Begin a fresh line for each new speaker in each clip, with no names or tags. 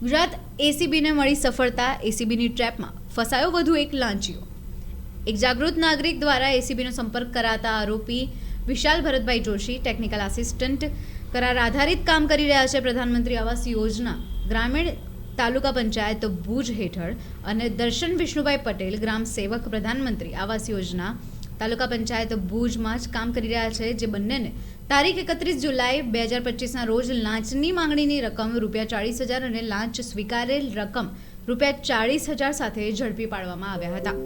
ગુજરાત એસીબીને મળી સફળતા એસીબીની ટ્રેપમાં ફસાયો વધુ એક લાંચીઓ એક જાગૃત નાગરિક દ્વારા એસીબીનો સંપર્ક કરાતા આરોપી વિશાલ ભરતભાઈ જોશી ટેકનિકલ આસિસ્ટન્ટ કરાર આધારિત કામ કરી રહ્યા છે પ્રધાનમંત્રી આવાસ યોજના ગ્રામીણ તાલુકા પંચાયત ભુજ હેઠળ અને દર્શન વિષ્ણુભાઈ પટેલ, ગ્રામ સેવક પ્રધાનમંત્રી આવાસ યોજના તાલુકા પંચાયત ભુજમાં જ કામ કરી રહ્યા છે જે બંનેને તારીખ એકત્રીસ જુલાઈ બે હજાર પચીસના રોજ લાંચની માંગણીની રકમ રૂપિયા ચાળીસ હજાર અને લાંચ સ્વીકારેલ રકમ રૂપિયા ચાળીસ હજાર સાથે ઝડપી પાડવામાં આવ્યા હતા.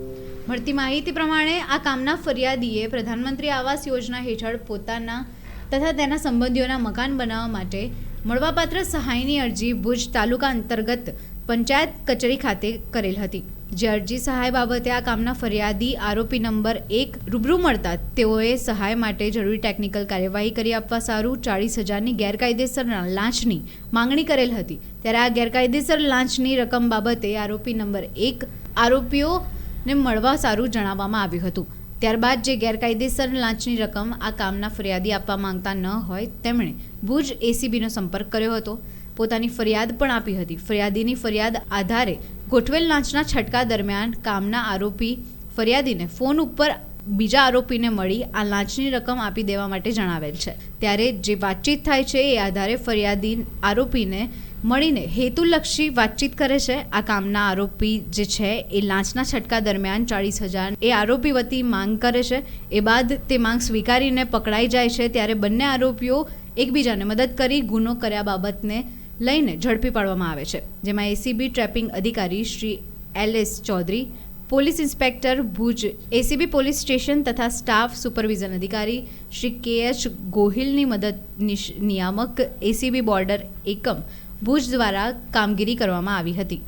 મળતી માહિતી પ્રમાણે આ કામના ફરિયાદીએ પ્રધાનમંત્રી આવાસ યોજના હેઠળ પોતાના તથા તેના સંબંધીઓના મકાન બનાવવા માટે મળવાપાત્ર સહાયની અરજી ભુજ તાલુકા અંતર્ગત પંચાયત કચેરી ખાતે કરેલ હતી. જે અરજી સહાય બાબતે આ કામના ફરિયાદી આરોપી નંબર એક રૂબરૂ મળતા તેઓએ સહાય માટે જરૂરી ટેકનિકલ કાર્યવાહી કરી આપવા સારું ચાળીસ હજારની ગેરકાયદેસર લાંચની માંગણી કરેલ હતી. ત્યારે આ ગેરકાયદેસર લાંચની રકમ બાબતે આરોપી નંબર એક આરોપીઓને મળવા સારું જણાવવામાં આવ્યું હતું. ત્યારબાદ જે ગેરકાયદેસર લાંચની રકમ આ કામના ફરિયાદી આપવા માંગતા ન હોય તેમણે ભુજ એસીબીનો સંપર્ક કર્યો હતો. પોતાની ફરિયાદ પણ આપી હતી. ફરિયાદીની ફરિયાદ આધારે ગોઠવેલ લાંચના છટકા દરમિયાન કામના આરોપી ફરિયાદીને ફોન ઉપર બીજા આરોપીને મળી આ લાંચની રકમ આપી દેવા માટે જણાવેલ છે. ત્યારે જે વાતચીત થાય છે એ આધારે ફરિયાદી આરોપીને મળીને હેતુલક્ષી વાતચીત કરે છે. આ કામના આરોપી જે છે એ લાંચના છટકા દરમિયાન ચાળીસ હજાર એ આરોપી વતી માંગ કરે છે. એ બાદ તે માંગ સ્વીકારીને પકડાઈ જાય છે. ત્યારે બંને આરોપીઓ એકબીજાને મદદ કરી ગુનો કર્યા બાબતને લઈને ઝડપી પાડવામાં આવે છે. જેમાં એસીબી ટ્રેપિંગ અધિકારી Shri L S Chaudhari, police inspector Bhuj ACB police station તથા સ્ટાફ સુપરવિઝન અધિકારી શ્રી કે એચ ગોહિલની મદદ નિયામક એસીબી બોર્ડર એકમ ભુજ દ્વારા કામગીરી કરવામાં આવી હતી.